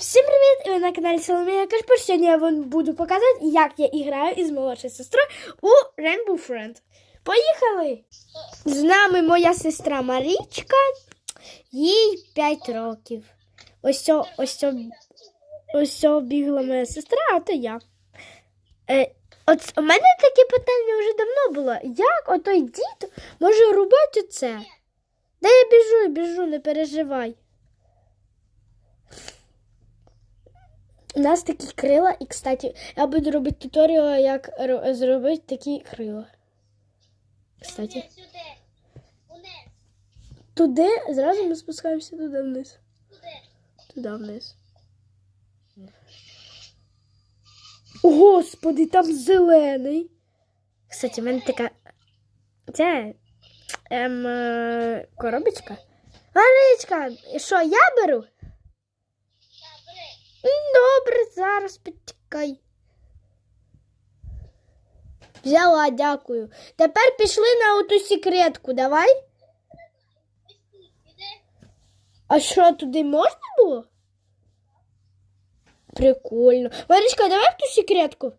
Всім привіт! Ви на каналі Соломія Кашпор. Сьогодні я вам буду показувати, як я граю із молодшою сестрою у Rainbow Friend. Поїхали! З нами моя сестра Марічка, їй 5 років. Ось цьо, ось цьо, ось цьо бігла моя сестра, а то я. Е, от у мене таке питання вже давно було. Як отой дід може рубати це? Да я біжу, біжу, не переживай. У нас такі крила, і, кстати, я буду робити туторіал, як зробити такі крила. Кстати, туди, зразу ми спускаємося туди вниз. Туди. Вниз. О, Господи, там зелений. Кстати, в мене така. Це ем, е, коробочка. Маричка, що, я беру? Добре. Зараз почекай. Взяла, дякую. Тепер пішли на оту секретку, давай. А що, туди можна було? Прикольно. Марічка, давай в ту секретку.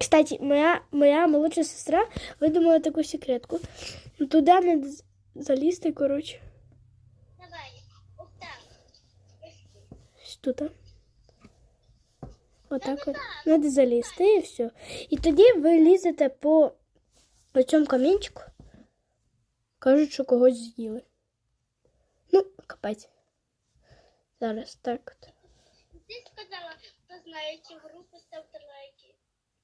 Кстати, моя, моя молодша сестра видумала таку секретку. Ну, треба з- залізти, коротше. Давай. Ось так. Ось тут. Отак от. Треба залізти і все. І тоді ви лізете по цьому камінчику. Кажуть, що когось з'їли. Ну, капець. Зараз так от. Ти сказала, хто знає цю гру, поставте лайки.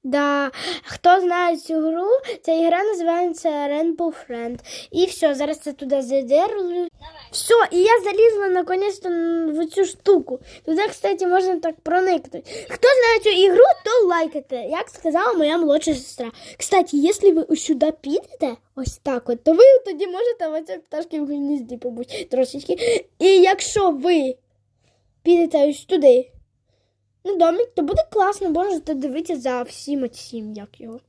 Да, хто знає цю гру, ця ігра називається Rainbow Friend. І все, зараз це туди задерлю. Все, і я залізла наконец-то в цю штуку. Туди, кстати, можна так проникнути. Хто знає цю ігру, то лайкайте, як сказала моя молодша сестра. Кстати, якщо ви сюди підете, ось так от, то ви тоді можете в оцій пташки в гнізді побути трошечки. І якщо ви підете ось туди, ну, домик, то буде класно, можете дивитися за всім оцім, як його.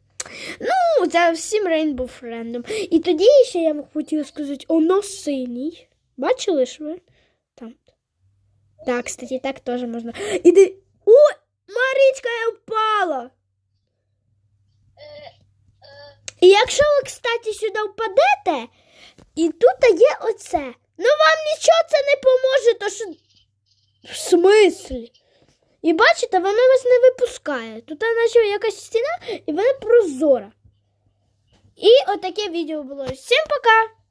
Ну, за всім Rainbow Friend. І тоді ще я б хотіла сказати, оно синій. Бачили ж ви? Там. Так, кстати, так теж можна. Іди. О, Марічка, я впала. І якщо ви, кстати, сюди впадете, і тут є оце. Ну вам нічого це не поможе, то що. В смислі? І бачите, воно вас не випускає. Тут наче якась стіна, і вона прозора. І отаке відео було. Всім пока!